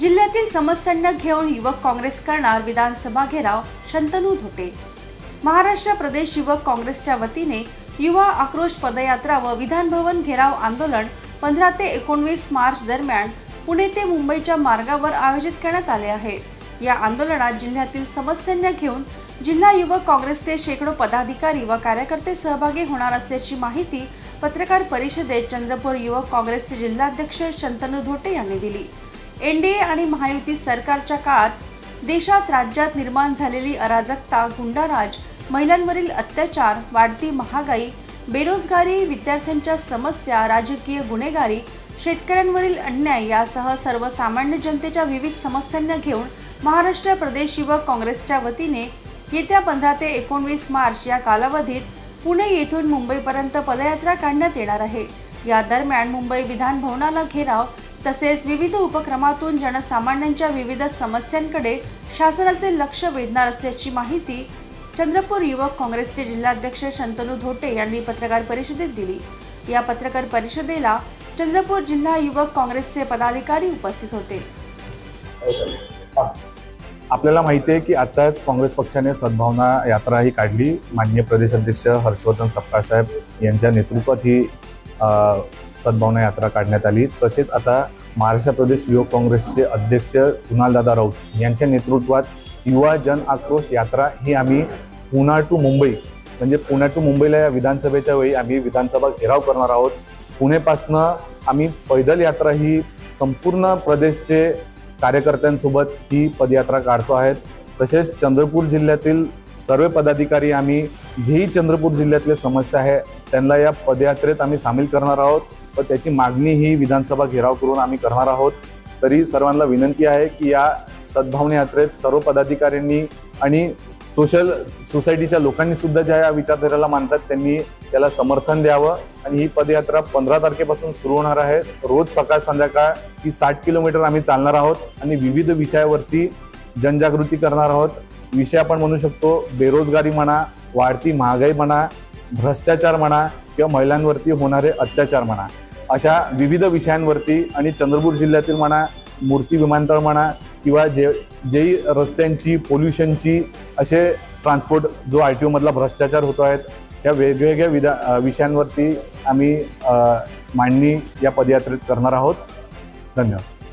जिल्ह्यातील समस्यांना घेऊन युवक काँग्रेस करणार विधानसभा घेराव शंतनू धोटे. महाराष्ट्र प्रदेश युवक काँग्रेसच्या वतीने युवा आक्रोश पदयात्रा व विधानभवन घेराव आंदोलन पंधरा ते एकोणवीस मार्च दरम्यान पुणे ते मुंबईच्या मार्गावर आयोजित करण्यात आले आहे. या आंदोलनात जिल्ह्यातील समस्यांना घेऊन जिल्हा युवक काँग्रेसचे शेकडो पदाधिकारी व कार्यकर्ते सहभागी होणार असल्याची माहिती पत्रकार परिषदेत चंद्रपूर युवक काँग्रेसचे जिल्हाध्यक्ष शंतनू धोटे यांनी दिली. एनडीए आणि महायुती सरकारच्या काळात देशात राज्यात निर्माण झालेली अराजकता गुंडाराज महिलांवरील अत्याचार वाढती महागाई बेरोजगारी विद्यार्थ्यांच्या समस्या राजकीय गुन्हेगारी शेतकऱ्यांवरील अन्याय यासह सर्वसामान्य जनतेच्या विविध समस्यांना घेऊन महाराष्ट्र प्रदेश युवक काँग्रेसच्या वतीने येत्या पंधरा ते एकोणवीस मार्च या कालावधीत पुणे येथून मुंबईपर्यंत पदयात्रा काढण्यात येणार आहे. या दरम्यान मुंबई विधान भवनाला घेराव तसेच विविध उपक्रमातून जनसामान्यांच्या विविध समस्यांकडे शासनाचे लक्ष वेधणार असल्याची माहिती चंद्रपूर युवक काँग्रेसचे जिल्हाध्यक्ष शंतनू धोटे यांनी पत्रकार परिषदेत दिली. या पत्रकार परिषदेला चंद्रपूर जिल्हा युवक काँग्रेसचे पदाधिकारी उपस्थित होते. आपल्याला माहिती आहे की आताच काँग्रेस पक्षाने सद्भावना यात्रा ही काढली. माननीय प्रदेश अध्यक्ष हर्षवर्धन सपकाळ साहेब यांच्या नेतृत्वात ही सद्भावना यात्रा काढण्यात आली. तसेच आता महाराष्ट्र प्रदेश युवक काँग्रेसचे अध्यक्ष कुणालदादा राऊत यांच्या नेतृत्वात युवा जन आक्रोश यात्रा ही आम्ही पुणा टू मुंबई म्हणजे पुण्या टू मुंबईला या विधानसभेच्या वेळी आम्ही विधानसभा घेराव करणार आहोत. पुणेपासनं आम्ही पैदल यात्रा ही संपूर्ण प्रदेशचे कार्यकर्त्यांसोबत ही पदयात्रा काढतो आहेत. तसेच चंद्रपूर जिल्ह्यातील सर्व पदाधिकारी आम्ही जेही चंद्रपूर जिल्ह्यातले समस्या आहे त्यांना या पदयात्रेत आम्ही सामील करणार आहोत. व त्याची मागणी ही विधानसभा घेराव करून आम्ही करणार आहोत. तरी सर्वांना विनंती आहे की या सद्भावना यात्रेत सर्व पदाधिकाऱ्यांनी आणि सोशल सोसायटीच्या लोकांनी सुद्धा ज्या या विचारधारेला मानतात त्यांनी त्याला समर्थन द्यावं. आणि ही पदयात्रा पंधरा तारखेपासून सुरू होणार आहे. रोज सकाळ संध्याकाळ ही साठ किलोमीटर आम्ही चालणार आहोत आणि विविध विषयावरती जनजागृती करणार आहोत. विषय आपण म्हणू शकतो बेरोजगारी म्हणा वाढती महागाई म्हणा भ्रष्टाचार म्हणा किंवा महिलांवरती होणारे अत्याचार म्हणा अशा विविध विषयांवरती आणि चंद्रपूर जिल्ह्यातील म्हणा मूर्ती विमानतळ म्हणा किंवा जे जेही रस्त्यांची पोल्युशनची असे ट्रान्सपोर्ट जो आर टी ओमधला भ्रष्टाचार होतो आहेत त्या वेगवेगळ्या विधा विषयांवरती आम्ही मांडणी या पदयात्रेत करणार आहोत. धन्यवाद.